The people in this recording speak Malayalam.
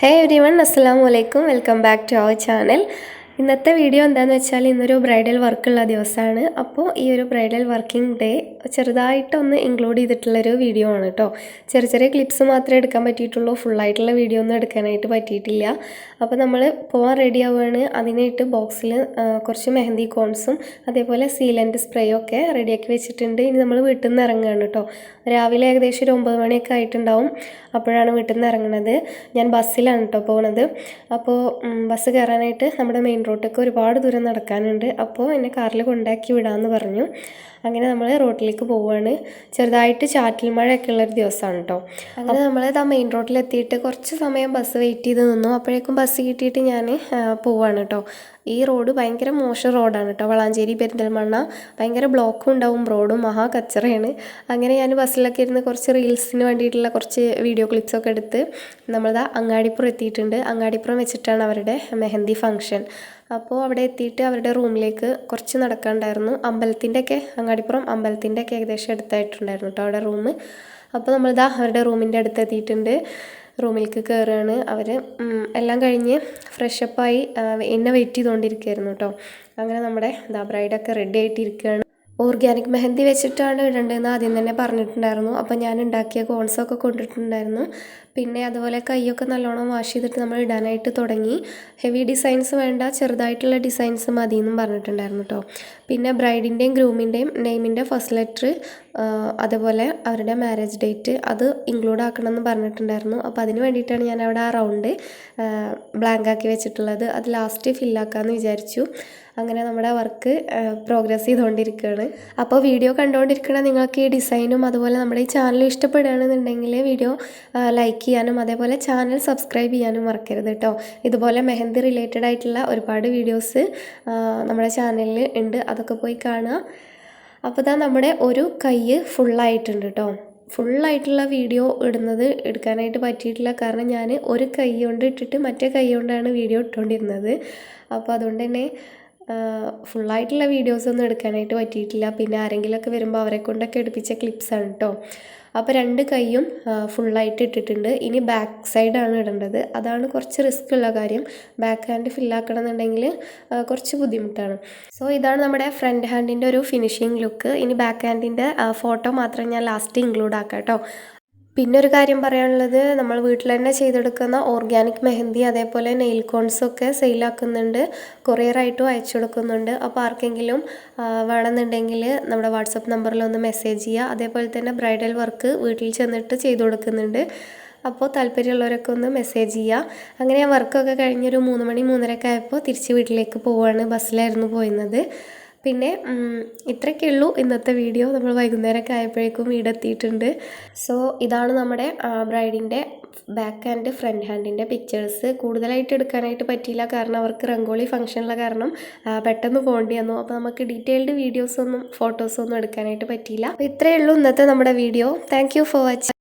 ഹേ എവരി വൺ അസ്സാം വലൈക്കും welcome back to our channel ഇന്നത്തെ വീഡിയോ എന്താണെന്ന് വെച്ചാൽ ഇന്നൊരു ബ്രൈഡൽ വർക്കുള്ള ദിവസമാണ്. അപ്പോൾ ഈ ഒരു ബ്രൈഡൽ വർക്കിംഗ് ഡേ ചെറുതായിട്ടൊന്ന് ഇൻക്ലൂഡ് ചെയ്തിട്ടുള്ളൊരു വീഡിയോ ആണ് കേട്ടോ. ചെറിയ ചെറിയ ക്ലിപ്സ് മാത്രമേ എടുക്കാൻ പറ്റിയിട്ടുള്ളൂ. ഫുള്ളായിട്ടുള്ള വീഡിയോ ഒന്നും എടുക്കാനായിട്ട് പറ്റിയിട്ടില്ല. അപ്പോൾ നമ്മൾ പോകാൻ റെഡി ആവുകയാണ്. അതിനായിട്ട് ബോക്സിൽ കുറച്ച് മെഹന്തി കോൺസും അതേപോലെ സീലന്റ് സ്പ്രേയും ഒക്കെ റെഡിയാക്കി വെച്ചിട്ടുണ്ട്. ഇനി നമ്മൾ വീട്ടിൽ നിന്ന് ഇറങ്ങുകയാണ് കേട്ടോ. രാവിലെ ഏകദേശം ഒരു ഒമ്പത് മണിയൊക്കെ ആയിട്ടുണ്ടാവും. അപ്പോഴാണ് വീട്ടിൽ നിന്ന് ഇറങ്ങുന്നത് ഞാൻ ബസ്സിലാണ് കേട്ടോ പോകുന്നത് അപ്പോൾ ബസ് കയറാനായിട്ട് നമ്മുടെ മെയിൻ റോഡിലേക്ക് ഒരുപാട് ദൂരം നടക്കാനുണ്ട്. അപ്പോൾ എന്നെ കാറിൽ കൊണ്ടാക്കി വിടാമെന്ന് പറഞ്ഞു. അങ്ങനെ നമ്മൾ റോട്ടിലേക്ക് പോവുകയാണ് ചെറുതായിട്ട് ചാറ്റൽ മഴയൊക്കെ ഉള്ളൊരു ദിവസമാണ് കേട്ടോ. അങ്ങനെ നമ്മൾ ആ മെയിൻ റോഡിലെത്തിയിട്ട് കുറച്ച് സമയം ബസ് വെയിറ്റ് ചെയ്ത് നിന്നു. അപ്പോഴേക്കും ബസ് കിട്ടിയിട്ട് ഞാൻ പോവാണ് കേട്ടോ. ഈ റോഡ് ഭയങ്കര മോശം റോഡാണ് കേട്ടോ. വളാഞ്ചേരി പെരിന്തൽമണ്ണ ഭയങ്കര ബ്ലോക്കും ഉണ്ടാവും. റോഡും മഹാ കച്ചറയാണ്. അങ്ങനെ ഞാൻ ബസ്സിലൊക്കെ ഇരുന്ന് കുറച്ച് റീൽസിന് വേണ്ടിയിട്ടുള്ള കുറച്ച് വീഡിയോ ക്ലിപ്സൊക്കെ എടുത്ത് നമ്മളത് അങ്ങാടിപ്പുറം എത്തിയിട്ടുണ്ട്. അങ്ങാടിപ്പുറം വെച്ചിട്ടാണ് അവരുടെ മെഹന്തി ഫംഗ്ഷൻ അപ്പോൾ അവിടെ എത്തിയിട്ട് അവരുടെ റൂമിലേക്ക് കുറച്ച് നടക്കാനുണ്ടായിരുന്നു അമ്പലത്തിന്റെ ഒക്കെ അങ്ങാടിപ്പുറം അമ്പലത്തിന്റെ ഒക്കെ ഏകദേശം അടുത്തായിട്ടുണ്ടായിരുന്നു കേട്ടോ അവിടെ റൂം അപ്പോൾ നമ്മളിതാ അവരുടെ റൂമിന്റെ അടുത്ത് എത്തിയിട്ടുണ്ട് റൂമിലേക്ക് കയറുകയാണ് അവർ എല്ലാം കഴിഞ്ഞ് ഫ്രഷപ്പായി എന്നെ വെയിറ്റ് ചെയ്തുകൊണ്ടിരിക്കുകയായിരുന്നു കേട്ടോ അങ്ങനെ നമ്മുടെ ദാ ബ്രൈഡൊക്കെ റെഡി ആയിട്ടിരിക്കുകയാണ്. ഓർഗാനിക് മെഹന്തി വെച്ചിട്ടാണ് ഇടേണ്ടതെന്ന് ആദ്യം തന്നെ പറഞ്ഞിട്ടുണ്ടായിരുന്നു. അപ്പോൾ ഞാൻ ഉണ്ടാക്കിയ കോൺസൊക്കെ കൊണ്ടിട്ടുണ്ടായിരുന്നു. പിന്നെ അതുപോലെ കൈയൊക്കെ നല്ലോണം വാഷ് ചെയ്തിട്ട് നമ്മൾ ഇടാനായിട്ട് തുടങ്ങി. ഹെവി ഡിസൈൻസ് വേണ്ട ചെറുതായിട്ടുള്ള ഡിസൈൻസ് മതി എന്നും പറഞ്ഞിട്ടുണ്ടായിരുന്നു കേട്ടോ പിന്നെ ബ്രൈഡിന്റെയും ഗ്രൂമിന്റെയും നെയിമിന്റെ ഫസ്റ്റ് ലെറ്റർ അതുപോലെ അവരുടെ മാരേജ് ഡേറ്റ് അത് ഇൻക്ലൂഡ് ആക്കണം എന്ന് പറഞ്ഞിട്ടുണ്ടായിരുന്നു. അപ്പോൾ അതിന് വേണ്ടിയിട്ടാണ് ഞാൻ അവിടെ ആ റൗണ്ട് ബ്ലാങ്ക് ആക്കി വെച്ചിട്ടുള്ളത്. അത് ലാസ്റ്റ് ഫില്ലാക്കാമെന്ന് വിചാരിച്ചു. അങ്ങനെ നമ്മുടെ വർക്ക് പ്രോഗ്രസ് ചെയ്തുകൊണ്ടിരിക്കുകയാണ്. അപ്പോൾ വീഡിയോ കണ്ടുകൊണ്ടിരിക്കുന്ന നിങ്ങൾക്ക് ഈ ഡിസൈനും അതുപോലെ നമ്മുടെ ഈ ചാനൽ ഇഷ്ടപ്പെടുകയാണെന്നുണ്ടെങ്കിൽ വീഡിയോ ലൈക്ക് ചെയ്യാനും അതേപോലെ ചാനൽ സബ്സ്ക്രൈബ് ചെയ്യാനും മറക്കരുത് കേട്ടോ ഇതുപോലെ മെഹന്തി റിലേറ്റഡ് ആയിട്ടുള്ള ഒരുപാട് വീഡിയോസ് നമ്മുടെ ചാനലിൽ ഉണ്ട്. അതൊക്കെ പോയി കാണുക. അപ്പോൾ ഇതാ നമ്മുടെ ഒരു കൈ ഫുള്ളായിട്ടുണ്ട് കേട്ടോ ഫുള്ളായിട്ടുള്ള വീഡിയോ ഇടുന്നത് എടുക്കാനായിട്ട് പറ്റിയിട്ടില്ല. കാരണം ഞാൻ ഒരു കൈ കൊണ്ട് ഇട്ടിട്ട് മറ്റേ കൈ കൊണ്ടാണ് വീഡിയോ ഇട്ടുകൊണ്ടിരുന്നത് അപ്പോൾ അതുകൊണ്ട് തന്നെ ഫുള്ളായിട്ടുള്ള വീഡിയോസ് ഒന്നും എടുക്കാനായിട്ട് പറ്റിയിട്ടില്ല. പിന്നെ ആരെങ്കിലുമൊക്കെ വരുമ്പോൾ അവരെ കൊണ്ടൊക്കെ എടുപ്പിച്ച ക്ലിപ്സാണ് കേട്ടോ അപ്പോൾ രണ്ട് കൈയും ഫുള്ളായിട്ട് ഇട്ടിട്ടുണ്ട്. ഇനി ബാക്ക് സൈഡാണ് ഇടേണ്ടത്. അതാണ് കുറച്ച് റിസ്ക് ഉള്ള കാര്യം. ബാക്ക് ഹാൻഡ് ഫില്ലാക്കണം എന്നുണ്ടെങ്കിൽ കുറച്ച് ബുദ്ധിമുട്ടാണ്. സോ ഇതാണ് നമ്മുടെ ഫ്രണ്ട് ഹാൻഡിന്റെ ഒരു ഫിനിഷിങ് ലുക്ക് ഇനി ബാക്ക് ഹാൻഡിന്റെ ഫോട്ടോ മാത്രം ഞാൻ ലാസ്റ്റ് ഇൻക്ലൂഡ് ആക്കാം കേട്ടോ പിന്നെ ഒരു കാര്യം പറയാനുള്ളത് നമ്മൾ വീട്ടിൽ തന്നെ ചെയ്തെടുക്കുന്ന ഓർഗാനിക് മെഹന്തി അതേപോലെ നെയിൽ കോൺസും ഒക്കെ സെയിലാക്കുന്നുണ്ട്. കൊറിയറായിട്ടും അയച്ചു കൊടുക്കുന്നുണ്ട്. അപ്പോൾ ആർക്കെങ്കിലും വേണമെന്നുണ്ടെങ്കിൽ നമ്മുടെ വാട്സപ്പ് നമ്പറിൽ ഒന്ന് മെസ്സേജ് ചെയ്യുക. അതേപോലെ തന്നെ ബ്രൈഡൽ വർക്ക് വീട്ടിൽ ചെന്നിട്ട് ചെയ്തു കൊടുക്കുന്നുണ്ട്. അപ്പോൾ താല്പര്യമുള്ളവരൊക്കെ ഒന്ന് മെസ്സേജ് ചെയ്യുക. അങ്ങനെ ആ വർക്കൊക്കെ കഴിഞ്ഞൊരു മൂന്ന് മണി മൂന്നരയൊക്കെ ആയപ്പോൾ തിരിച്ച് വീട്ടിലേക്ക് പോവുകയാണ് ബസ്സിലായിരുന്നു പോയിരുന്നത്. പിന്നെ ഇത്രയൊക്കെ ഉള്ളൂ ഇന്നത്തെ വീഡിയോ. നമ്മൾ വൈകുന്നേരമൊക്കെ ആയപ്പോഴേക്കും വീടെത്തിയിട്ടുണ്ട്. സോ ഇതാണ് നമ്മുടെ ബ്രൈഡിന്റെ ബാക്ക് ആൻഡ് ഫ്രണ്ട് ഹാൻഡിന്റെ പിക്ചേഴ്സ് കൂടുതലായിട്ട് എടുക്കാനായിട്ട് പറ്റിയില്ല. കാരണം അവർക്ക് റംഗോളി ഫംഗ്ഷനുള്ള കാരണം പെട്ടെന്ന് പോകേണ്ടി വന്നു. അപ്പോൾ നമുക്ക് ഡീറ്റെയിൽഡ് വീഡിയോസൊന്നും ഫോട്ടോസൊന്നും എടുക്കാനായിട്ട് പറ്റിയില്ല. അപ്പോൾ ഇത്രയേ ഉള്ളൂ ഇന്നത്തെ നമ്മുടെ വീഡിയോ. Thank for watching